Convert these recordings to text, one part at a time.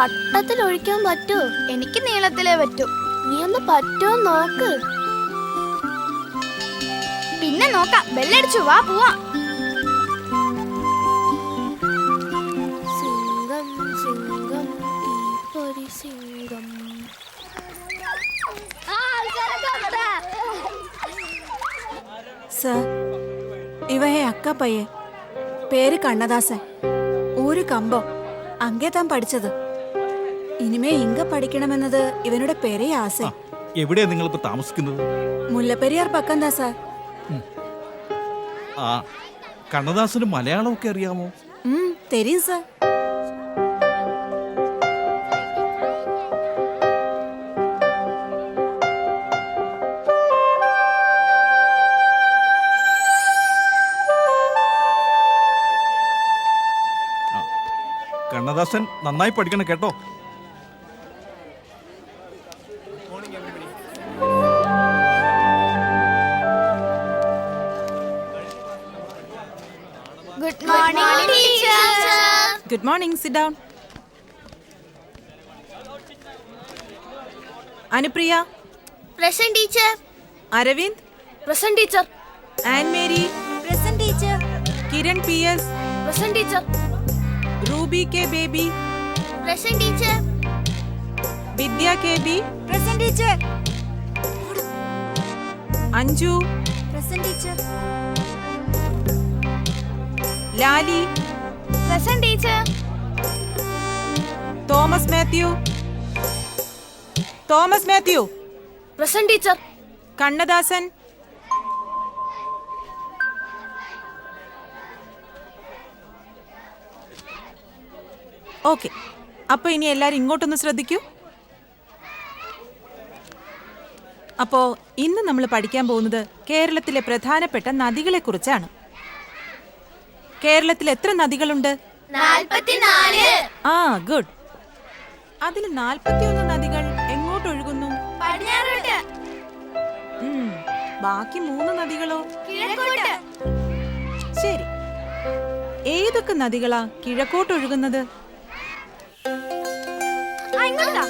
വട്ടത്തിൽ ഒഴിക്കാൻ പറ്റൂ. എനിക്ക് നീളത്തിലേ പറ്റൂ. നീ ഒന്ന് പറ്റോ നോക്ക്. പിന്നെ നോക്കാം. ബെല്ലടിച്ചു. വാ പോവാ. സിംഗം സിംഗം സിംഗം. ഇവയെ അക്ക പയ്യെ പേര് കണ്ണദാസൻ. ഒരു കമ്പോ. അങ്കേതാൻ പഠിച്ചത്. ഇനിമേ ഇങ്ക പഠിക്കണമെന്നത് ഇവനുടെ പെരേ ആസ. എവിടെയാ നിങ്ങൾ ഇപ്പൊ താമസിക്കുന്നത്? മുല്ലപ്പെരിയാർ പക്കം ദാസ ആ കണ്ണദാസന് മലയാളമൊക്കെ അറിയാമോ? ഉം, തെരിയും സാർ കണ്ണദാസൻ നന്നായി പഠിക്കണം കേട്ടോ. Good morning sit down Anupriya present teacher Aravind present teacher Ann Mary present teacher Kiran P S present teacher Ruby K Baby present teacher Vidya K B present teacher Anju present teacher Lali present teacher. Thomas Mathew. Thomas Mathew. Present teacher. Kannadasan. Okay. അപ്പൊ ഇനി എല്ലാരും ഇങ്ങോട്ടൊന്ന് ശ്രദ്ധിക്കൂ. അപ്പോ ഇന്ന് നമ്മൾ പഠിക്കാൻ പോകുന്നത് കേരളത്തിലെ പ്രധാനപ്പെട്ട നദികളെ കുറിച്ചാണ് കേരളത്തിൽ എത്ര നദികളുണ്ട്? ആ ഗുഡ് അതിൽ നാൽപ്പത്തിയൊന്ന് നദികൾ എങ്ങോട്ട് ഒഴുകുന്നു? ബാക്കി മൂന്ന് നദികളോ? കിഴക്കോട്ട്. ശരി. ഏതൊക്കെ നദികളാ കിഴക്കോട്ട് ഒഴുകുന്നത്? ആ, ഇങ്ങോട്ടാ,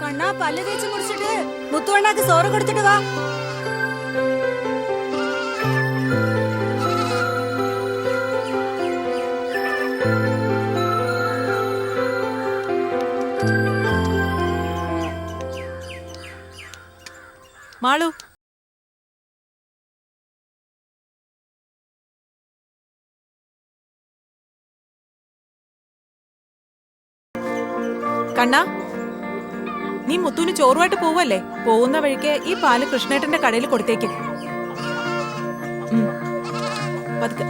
கண்ணா பல்லு தேய்ச்சி முடிச்சிட்டு முத்து அண்ணாக்கு சோறு கொடுத்துட்டு வா. மாலு കണ്ണാ നീ മുത്തുവിന് ചോറുമായിട്ട് പോവല്ലേ പോകുന്ന വഴിക്ക് ഈ പാൽ കൃഷ്ണേട്ടന്റെ കടയിൽ കൊടുത്തേക്ക്. കൃഷ്ണേട്ട പതുക്കെ.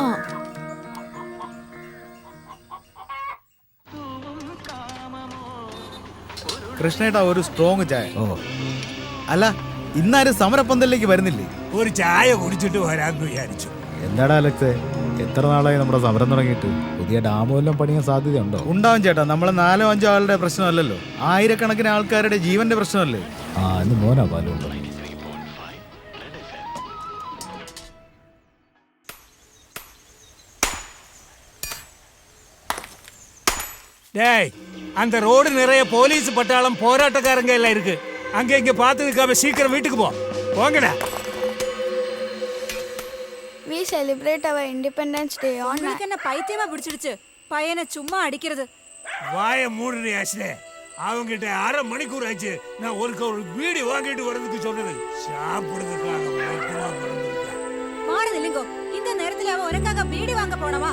ആ. കൃഷ്ണേട്ടാ ഒരു സ്ട്രോങ് ചായ. അല്ല ഇന്നാരും സമരപ്പന്തലിലേക്ക് വരുന്നില്ലേ? ഒരു ചായ കുടിച്ചിട്ട് വരാന്ന് വിചാരിച്ചു. എന്താടാ അലക്സേ? എത്ര നാളായി നമ്മുടെ സമരം തുടങ്ങിയിട്ട് പുതിയ ഡാം വല്ലതും പണിയാൻ സാധ്യതയുണ്ടോ ഉണ്ടാവും ചേട്ടാ നമ്മളെ നാലോ അഞ്ചോ ആളുടെ പ്രശ്നമല്ലല്ലോ ആയിരക്കണക്കിന് ആൾക്കാരുടെ ജീവന്റെ പ്രശ്നമല്ലേ ആ ഇന്ന് മോനാ പാലുണ്ടോ டேய் அந்த ரோடு நிறைய போலீஸ் பட்டாளம் போராட்டக்காரங்க எல்லாம் இருக்கு அங்க இங்க பார்த்து நிற்காம சீக்கிரம் வீட்டுக்கு போ போங்கடா We celebrate our Independence Day on உங்களுக்கு என்ன பைத்தியமா பிடிச்சிடுச்சு? பையனை சும்மா அடிக்கிறது. வாய மூடுறி ஆசிலே அவங்கிட்ட அரை மணிக்கூர் ஆச்சு. நான் ஒருக்க ஒரு வீடு வாங்கிட்டு வர்றதுக்கு சொன்னது. சாப்பிடுறதுக்காக மட்டுமா பிறந்திருக்கேன். மாறுது இல்லைங்கோ இந்த நேரத்துல அவன் உனக்காக பீடி வாங்க போனவா?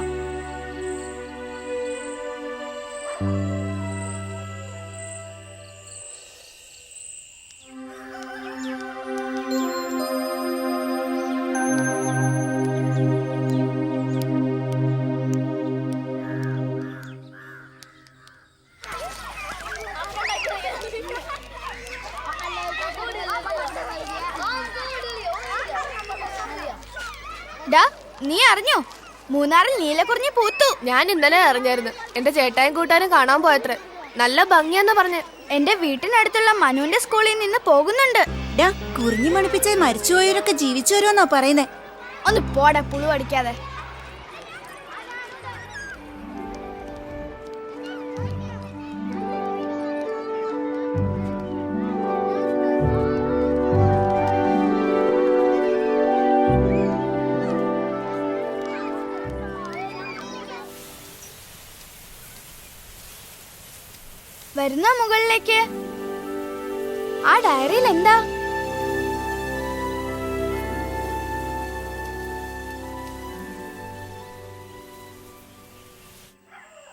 നീ അറിഞ്ഞോ? മൂന്നാറിൽ നീലക്കുറിഞ്ഞി പൂത്തു. ഞാൻ ഇന്നലെ അറിഞ്ഞായിരുന്നു. എന്റെ ചേട്ടായും കൂട്ടാനും കാണാൻ പോയത്ര. നല്ല ഭംഗിയെന്ന് പറഞ്ഞ്. എന്റെ വീട്ടിനടുത്തുള്ള മനുവിന്റെ സ്കൂളിൽ നിന്ന് പോകുന്നുണ്ട്. ഡാ കുറിഞ്ഞി മണിപ്പിച്ചായി മരിച്ചുപോയവരൊക്കെ ജീവിച്ചു വരുമെന്നാ പറയുന്നേ. ഒന്ന് പോടാ പുളു അടിക്കാതെ. വരുന്ന മുകളിലേക്ക് ആ ഡയറിയിൽ എന്താ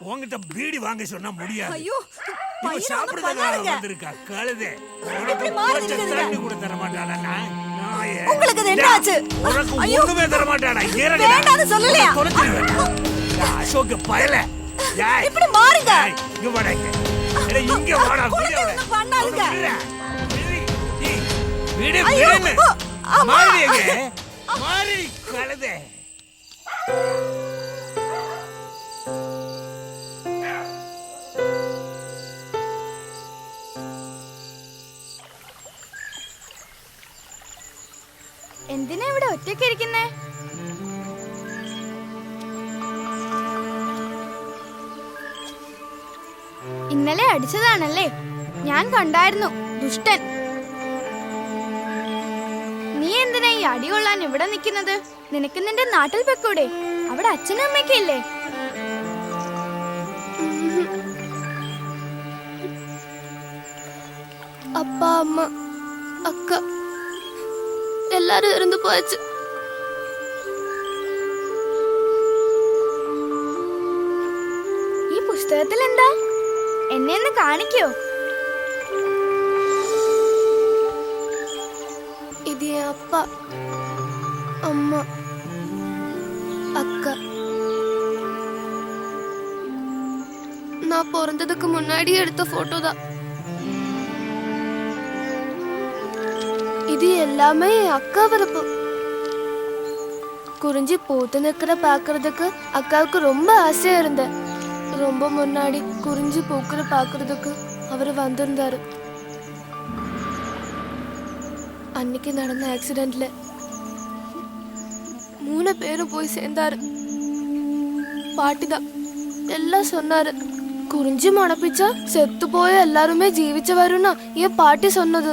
உன்கிட்ட பீடி வாங்க சொன்னா முடியாது ஐயோ, இப்ப பையனை ஒண்ணும் சாப்பிடுறதுக்காக பண்ணாதீங்க. வந்திருக்கா கழுதை உனக்கு இப்படி மாறி கொஞ்சம் நிக்கிறீங்க. தண்ணி கூட தர மாட்டாளா நான்? நாயே. உங்களுக்கு அது என்ன டேய், ஆச்சு? உனக்கு ஐயோ. ஒண்ணுமே தர மாட்டாடா இறங்குடா. வேண்டாம்னு சொல்லலையா? உன்னை தொலைச்சிருவேன். டேய், அசோக் பயல டேய், இப்படி மாறுங்க. டேய், இங்க வாடா இங்க. டேய், இங்க வாடா குழந்தை வீடியோல. ஒண்ணும் பண்ணாதீங்க. அவனை விடுடா. விடு. டேய், விடு, ஐயோ, விடுன்னு. அம்மா. மாறி எங்க? மாறி கழுதை എന്തിനാ ഇവിടെ ഒറ്റയ്ക്ക് ഇരിക്കുന്നേ ഇന്നലെ അടിച്ചതാണല്ലേ ഞാൻ കണ്ടായിരുന്നു ദുഷ്ടൻ നീ എന്തിനാ ഈ അടി കൊള്ളാൻ ഇവിടെ നിൽക്കുന്നത് നിനക്ക് നിന്റെ നാട്ടിൽ വെക്കൂടെ അവിടെ അച്ഛനും അമ്മയൊക്കെ ഇല്ലേ அப்பா அம்மா அக்கா எல்லாரும் இருந்து போச்சு ഒന്ന് കാണിക്കോ இது என் அப்பா அம்மா அக்கா நான் பிறந்ததுக்கு முன்னாடி எடுத்த போட்டோ தான் இது எல்லாமே என் அக்கா பிறப்பு குறிஞ்சி பூத்து நிற்கிற பார்க்கறதுக்கு அக்காவுக்கு ரொம்ப ஆசையா இருந்தேன் ரொம்ப முன்னாடி குறிஞ்சி பூக்கிற பார்க்கறதுக்கு அவர் வந்திருந்தாரு. அன்னைக்கு நடந்த ஆக்சிடென்ட்ல மூணு பேரும் போய் சேர்ந்தாரு. பாட்டிதான் எல்லாம் சொன்னாரு குறிஞ்சி மணப்பிச்சா செத்து போய் எல்லாருமே ஜீவிச்சு வரும்னா என் பாட்டி சொன்னது.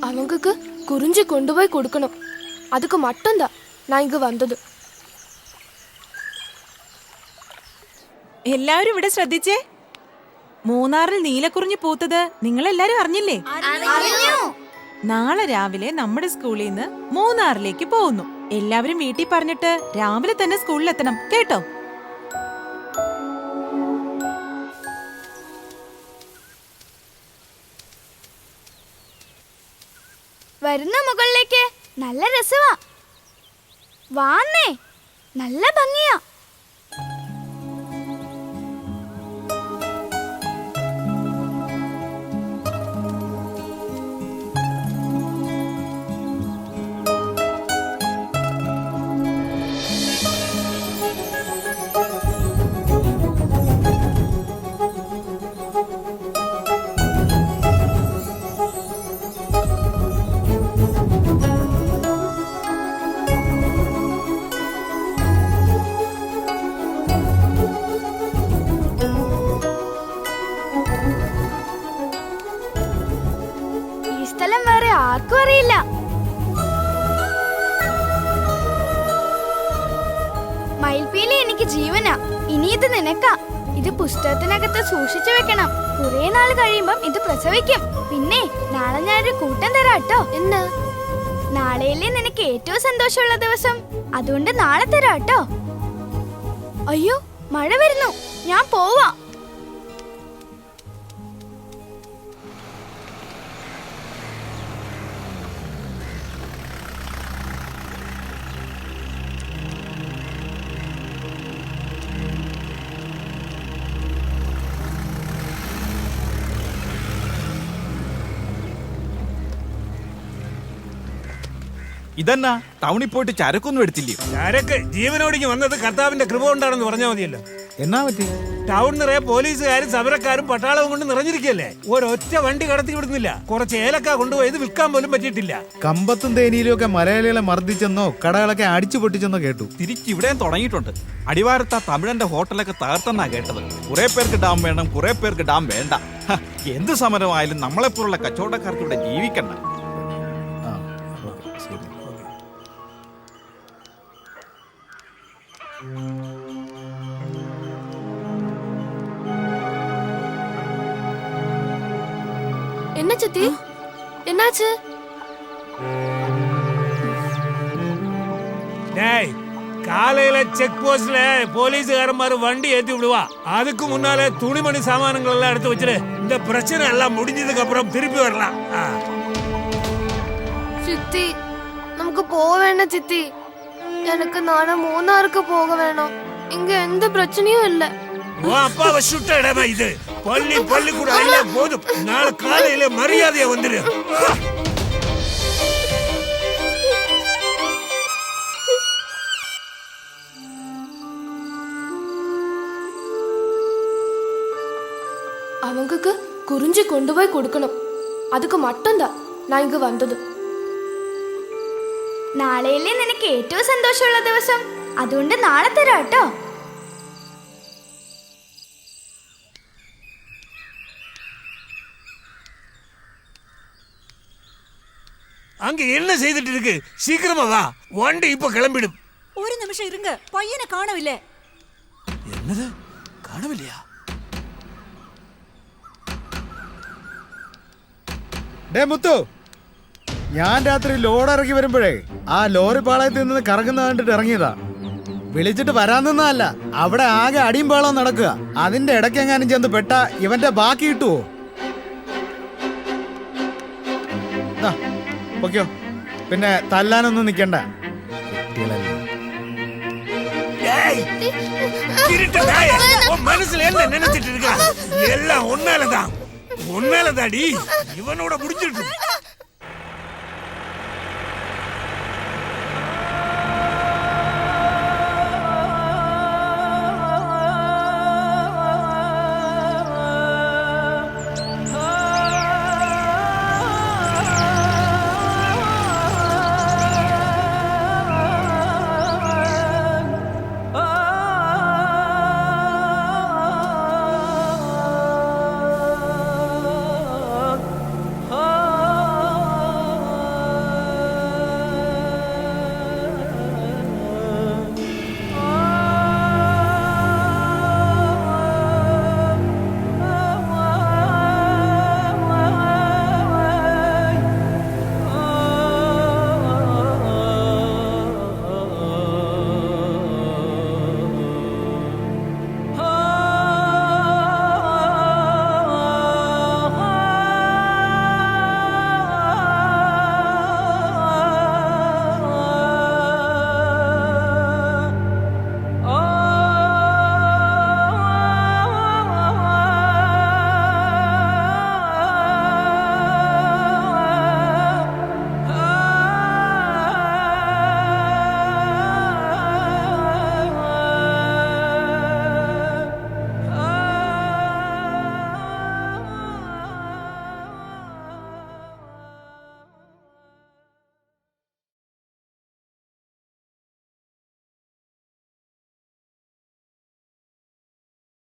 அவங்களுக்கு குறிஞ்சி கொண்டு போய் கொடுக்கணும். அதுக்கு மட்டும்தான் நான் இங்க வந்தது. എല്ലാവരും ഇവിടെ ശ്രദ്ധിച്ചേ. മൂന്നാറിൽ നീലക്കുറിഞ്ഞ് പൂത്തത് നിങ്ങൾ എല്ലാരും അറിഞ്ഞില്ലേ നാളെ രാവിലെ നമ്മുടെ സ്കൂളിൽ നിന്ന് മൂന്നാറിലേക്ക് പോകുന്നു. എല്ലാവരും വീട്ടിൽ പറഞ്ഞിട്ട് രാവിലെ തന്നെ സ്കൂളിലെത്തണം കേട്ടോ? വരുന്ന മുകളിലേക്ക്. നല്ല രസമാ വാന്നേ നല്ല ഭംഗിയാ. ജീവനാ. ഇനി ഇത് നിനക്കാ. ഇത് പുസ്തകത്തിനകത്ത് സൂക്ഷിച്ചു വെക്കണം. കുറെ നാൾ കഴിയുമ്പം ഇത് പ്രസവിക്കും. പിന്നെ നാളെ ഞാനൊരു കൂട്ടം തരാട്ടോ. എന്ന് നാളെയല്ലേ നിനക്ക് ഏറ്റവും സന്തോഷമുള്ള ദിവസം? അതുകൊണ്ട് നാളെ തരാട്ടോ. അയ്യോ മഴ വരുന്നു. ഞാൻ പോവാ. ഇതെന്നാ? ടൗണിൽ പോയിട്ട് ചരക്കൊന്നും എടുത്തില്ലയോ ചരക്ക്. ജീവനോടിക്ക് വന്നത് കർത്താവിന്റെ കൃപ കൊണ്ടാണെന്ന് പറഞ്ഞാൽ മതിയല്ലോ. എന്നാ പറ്റി? ടൗൺ നിറയെ പോലീസുകാരും സമരക്കാരും പട്ടാളവും കൊണ്ട് നിറഞ്ഞിരിക്കല്ലേ? ഒരൊറ്റ വണ്ടി കടത്തി വിടുന്നില്ല. കുറച്ച് ഏലക്ക കൊണ്ടുപോയത് വിൽക്കാൻ പോലും പറ്റിയിട്ടില്ല. കമ്പത്തും തേനിയിലും ഒക്കെ മലയാളികളെ മർദ്ദിച്ചെന്നോ കടകളൊക്കെ അടിച്ചു പൊട്ടിച്ചെന്നോ കേട്ടു. തിരിച്ച് ഇവിടെയും തുടങ്ങിയിട്ടുണ്ട്. അടിവാരത്ത് ആ തമിഴന്റെ ഹോട്ടലൊക്കെ തകർത്തെന്നാ കേട്ടത്. കുറെ പേർക്ക് ഡാം വേണം കുറെ പേർക്ക് ഡാം വേണ്ട. എന്ത് സമരമായാലും നമ്മളെപ്പോലുള്ള കച്ചവടക്കാർക്ക് ഇവിടെ ജീവിക്കണ്ട. என்னாச்சு தி? என்னாச்சு? டேய் காலையில செக் போஸ்ட்ல போலீஸ்கார மாதிரி வண்டி ஏத்தி விடுவா. அதுக்கு முன்னாலே துணிமணி சாமானங்கள் எல்லாம் எடுத்து வச்சிரு. இந்த பிரச்சனை எல்லாம் முடிஞ்சதுக்கு அப்புறம் திருப்பி வரலாம். சித்தி நமக்கு போக வேண்டாம் சித்தி. எனக்கு நானும் மூணாருக்கு போக வேணும். இங்க எந்த பிரச்சனையும் இல்லை. உன் அப்பாவை சுட்ட இடமா இது பள்ளி பள்ளிக்கூடம் எல்லாம் போதும் நாளை காலையில மரியாதையா வந்துரு ஆ. அவங்களுக்கு குறிஞ்சி கொண்டு போய் கொடுக்கணும் அதுக்கு மட்டும்தான் நான் இங்க வந்தது നാളെയല്ലേ നിനക്ക് ഏറ്റവും സന്തോഷമുള്ള ദിവസം അതുകൊണ്ട് നാളെ തരാം കേട്ടോ அங்க என்ன செய்துட்டு இருக்கு சீக்கிரமா வா வண்டி இப்ப கிளம்பிடும் ഒരു നിമിഷം ഇരുങ്ക പയ്യനെ കാണവില്ലേ என்னது காணவில்லையா ഡേ മുത്തു ഞാൻ രാത്രി ലോഡ് ഇറക്കി വരുമ്പോഴേ ആ ലോറി പാളയത്തിൽ നിന്ന് കറങ്ങുന്ന കണ്ടിട്ട് ഇറങ്ങിയതാ വിളിച്ചിട്ട് വരാൻ നിന്നല്ല അവിടെ ആകെ അടിയും പാളവും നടക്കുക അതിന്റെ ഇടയ്ക്ക് എങ്ങാനും ചെന്ന് പെട്ട ഇവന്റെ ബാക്കി കിട്ടുവോ ദാ, പൊയ്ക്കോ പിന്നെ തല്ലാനൊന്നും നിക്കണ്ട കുട്ടികളല്ലേ ஏய் திருட்டு நாயே, உன் மனசுல என்ன நினைச்சிட்டு இருக்க எல்லாம் உன்னாலதான் உன்னாலதாடி இவனோட முடிஞ்சிட்டு